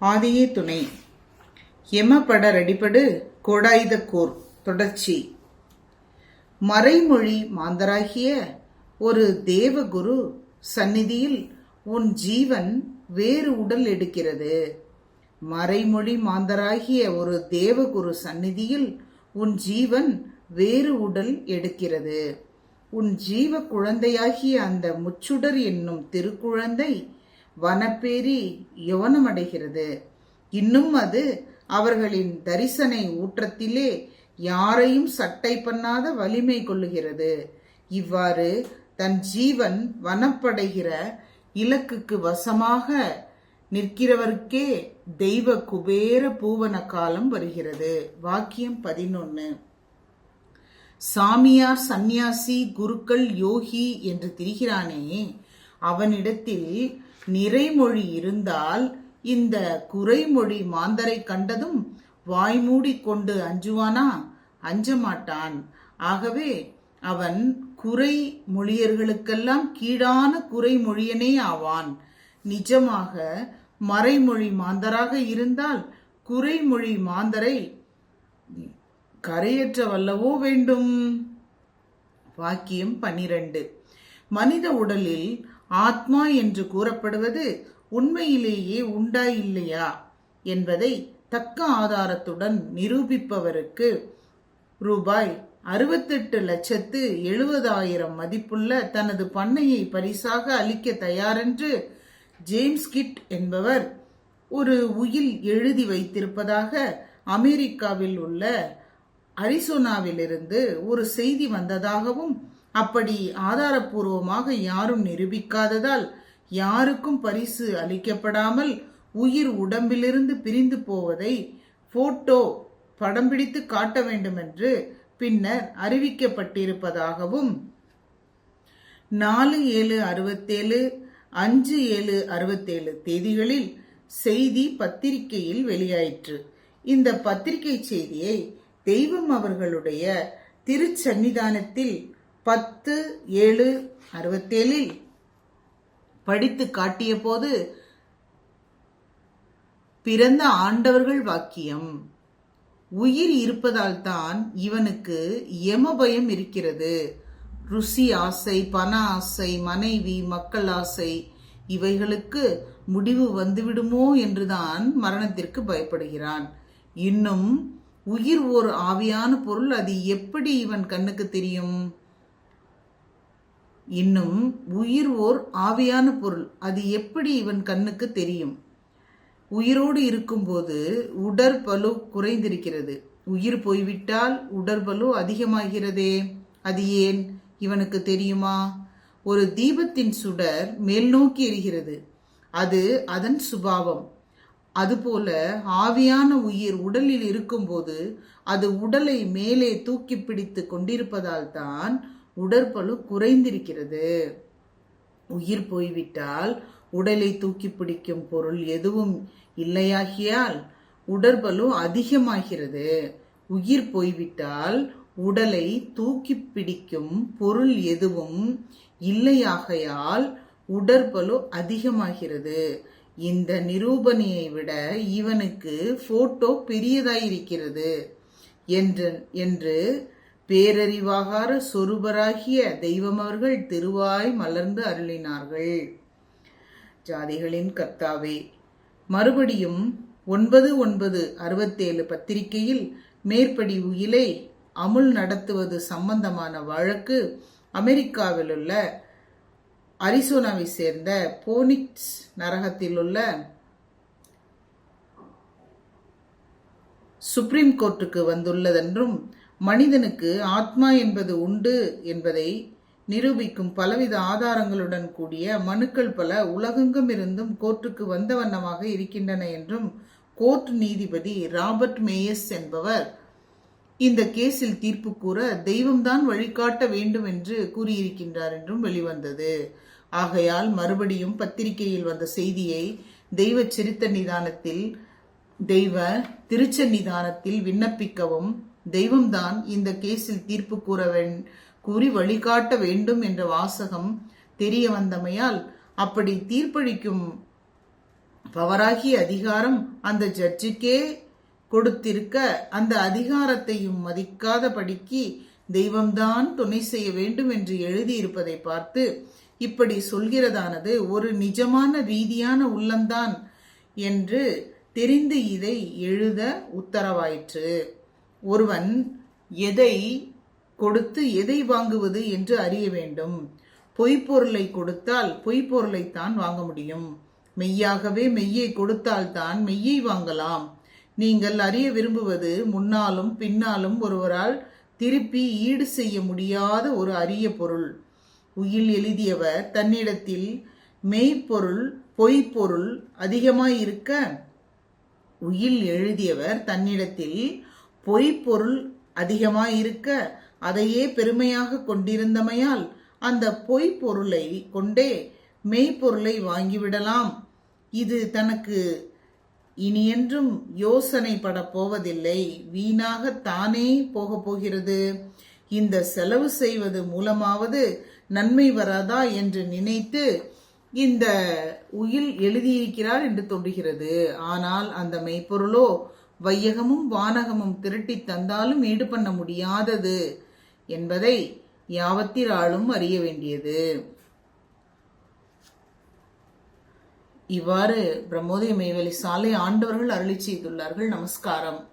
ஆதியே துணை. எமபட ரெடிபடு கோடாயுதக்கூர் தொடர்ச்சி. மறைமொழி மாந்தராகிய ஒரு தேவகுரு சந்நிதியில் உன் ஜீவன் வேறு உடல் எடுக்கிறது. மறைமொழி மாந்தராகிய ஒரு தேவகுரு சந்நிதியில் உன் ஜீவன் வேறு உடல் எடுக்கிறது. உன் ஜீவ குழந்தையாகிய அந்த முச்சுடர் என்னும் திருக்குழந்தை வனப்பேரி யவனமடைகிறது. இன்னும் அது அவர்களின் தரிசனை ஊற்றத்திலே யாரையும் சட்டை பண்ணாத வலிமை கொள்ளுகிறது. இவ்வாறு தன் ஜீவன் வனப்படைகிற இலக்குக்கு வசமாக நிற்கிறவருக்கே தெய்வ குபேர பூவன காலம் வருகிறது. வாக்கியம் பதினொன்னு. சாமியார் சந்நியாசி குருக்கள் யோகி என்று திரிகிறானே அவனிடத்தில் நிறைமொழி இருந்தால் இந்த குறைமொழி மாந்தரை கண்டதும் வாய்மூடி கொண்டு அஞ்சுவானா? அஞ்ச மாட்டான் ஆகவே அவன் குறை மொழியர்களுக்கெல்லாம் கீழான குறைமொழியனே ஆவான். நிஜமாக மறைமொழி மாந்தராக இருந்தால் குறைமொழி மாந்தரை கரையற்ற வல்லவோ வேண்டும்? வாக்கியம் பனிரெண்டு மனித உடலில் ஆத்மா என்று கூறப்படுவது உண்மையிலேயே உண்டா இல்லையா என்பதை தக்க ஆதாரத்துடன் நிரூபிப்பவருக்கு ரூபாய் அறுபத்தெட்டு லட்சத்து எழுபதாயிரம் மதிப்புள்ள தனது பண்ணையை பரிசாக அளிக்க தயாரென்று ஜேம்ஸ் கிட் என்பவர் ஒரு உயில் எழுதி வைத்திருப்பதாக அமெரிக்காவில் உள்ள அரிசோனாவிலிருந்து ஒரு செய்தி வந்ததாகவும் அப்படி ஆதாரப்பூர்வமாக யாரும் நிரூபிக்காததால் யாருக்கும் பரிசு அளிக்கப்படாமல் உயிர் உடம்பிலிருந்து பிரிந்து போவதை போட்டோ படம் பிடித்து காட்ட வேண்டுமென்று பின்னர் அறிவிக்கப்பட்டிருப்பதாகவும் நாலு ஏழு அறுபத்தேழு அஞ்சு ஏழு அறுபத்தேழு தேதிகளில் செய்தி பத்திரிகையில் வெளியாயிற்று. இந்த பத்திரிகை செய்தியை தெய்வம் அவர்களுடைய திருச்சன்னிதானத்தில் பத்து ஏழு அறுபத்தேழில் படித்து காட்டிய போது பிறந்த ஆண்டவர்கள் வாக்கியம். உயிர் இருப்பதால் தான் இவனுக்கு யமபயம் இருக்கிறது. ருசி ஆசை பண ஆசை மனைவி மக்கள் ஆசை இவைகளுக்கு முடிவு வந்துவிடுமோ என்றுதான் மரணத்திற்கு பயப்படுகிறான். இன்னும் உயிர் ஓர் ஆவியான பொருள். அது எப்படி இவன் கண்ணுக்கு தெரியும்? இன்னும் உயிர் ஓர் ஆவியான பொருள். அது எப்படி இவன் கண்ணுக்கு தெரியும்? உயிரோடு இருக்கும்போது உடற்பலு குறைந்திருக்கிறது. உயிர் போய்விட்டால் உடற்பலு அதிகமாகிறதே. அது ஏன்? இவனுக்கு தெரியுமா? ஒரு தீபத்தின் சுடர் மேல் நோக்கி எரிகிறது. அது அதன் சுபாவம். அதுபோல ஆவியான உயிர் உடலில் இருக்கும்போது அது உடலை மேலே தூக்கி பிடித்து கொண்டிருப்பதால் தான் உடற்பலு குறைந்திருக்கிறது. உயிர் போய்விட்டால் உடலை தூக்கி பிடிக்கும் பொருள் எதுவும் இல்லையாகியால் உடற்பலு அதிகமாகிறது. உயிர் போய்விட்டால் உடலை தூக்கி பிடிக்கும் பொருள் எதுவும் இல்லையாகையால் உடற்பலு அதிகமாகிறது. இந்த நிரூபணியை விட இவனுக்கு போட்டோ பெரியதாயிருக்கிறது. என்று என்று பேரறிவாகார சொருபராகிய தெய்வம் அவர்கள் திருவாய் மலர்ந்து அருளினார்கள். ஜாதிகளின் கர்த்தாவே மறுபடியும் ஒன்பது ஒன்பது அறுபத்தேழு பத்திரிகையில் மேற்படி உயிலை அமுல் நடத்துவது சம்பந்தமான வழக்கு அமெரிக்காவில் உள்ள அரிசோனாவை சேர்ந்த போனிக்ஸ் நரகத்தில் உள்ள சுப்ரீம் கோர்ட்டுக்கு வந்துள்ளதென்றும் மனிதனுக்கு ஆத்மா என்பது உண்டு என்பதை நிரூபிக்கும் பலவித ஆதாரங்களுடன் கூடிய மனுக்கள் பல உலகெங்கும் இருந்தும் கோர்ட்டுக்கு வந்த வண்ணமாக இருக்கின்றன என்றும் கோர்ட் நீதிபதி ராபர்ட் மேயஸ் என்பவர் இந்த கேஸில் தீர்ப்பு கூற தெய்வம்தான் வழிகாட்ட வேண்டும் என்று கூறியிருக்கின்றார் என்றும் வெளிவந்தது. ஆகையால் மறுபடியும் பத்திரிகையில் வந்த செய்தியை தெய்வ சிரித்த நிதானத்தில் தெய்வ திருச்சன்னிதானத்தில் விண்ணப்பிக்கவும் தெய்வம்தான் இந்த கேஸில் தீர்ப்பு கூற கூறி வழிகாட்ட வேண்டும் என்ற வாசகம் தெரிய வந்தமையால் அப்படி தீர்ப்பளிக்கும் பவராகிய அதிகாரம் அந்த ஜட்ஜுக்கே கொடுத்திருக்க அந்த அதிகாரத்தையும் மதிக்காதபடிக்கு தெய்வம்தான் துணை செய்ய வேண்டும் என்று எழுதியிருப்பதை பார்த்து இப்படி சொல்கிறதானது ஒரு நிஜமான ரீதியான உள்ளம்தான் என்று தெரிந்து இதை எழுத உத்தரவாயிற்று. ஒருவன் எதை கொடுத்து எதை வாங்குவது என்று அறிய வேண்டும். பொய்ப்பொருளை கொடுத்தால் பொய்ப்பொருளைத்தான் வாங்க முடியும். மெய்யாகவே மெய்யை கொடுத்தால்தான் மெய்யை வாங்கலாம். நீங்கள் அறிய விரும்புவது முன்னாலும் பின்னாலும் ஒருவரால் திருப்பி ஈடு செய்ய முடியாத ஒரு அரிய பொருள். உயில் எழுதியவர் தன்னிடத்தில் மெய்ப்பொருள் பொய்ப்பொருள் அதிகமாயிருக்க உயில் எழுதியவர் தன்னிடத்தில் பொய்ப்பொருள் அதிகமாயிருக்க அதையே பெருமையாக கொண்டிருந்தமையால் அந்த பொய்ப்பொருளை கொண்டே மெய்ப்பொருளை வாங்கிவிடலாம். இது தனக்கு இனியென்றும் யோசனை போவதில்லை. வீணாக தானே போகப் போகிறது. இந்த செலவு செய்வது மூலமாவது நன்மை வராதா என்று நினைத்து இந்த உயில் எழுதியிருக்கிறார் என்று தோன்றுகிறது. ஆனால் அந்த மெய்ப்பொருளோ வையகமும் வானகமும் திருட்டி தந்தாலும் ஈடு பண்ண முடியாதது என்பதை யாவத்திராலும் அறிய வேண்டியது. இவ்வாறு பிரம்மோதய மேவெளி சாலை ஆண்டவர்கள் அருளி செய்துள்ளார்கள். நமஸ்காரம்.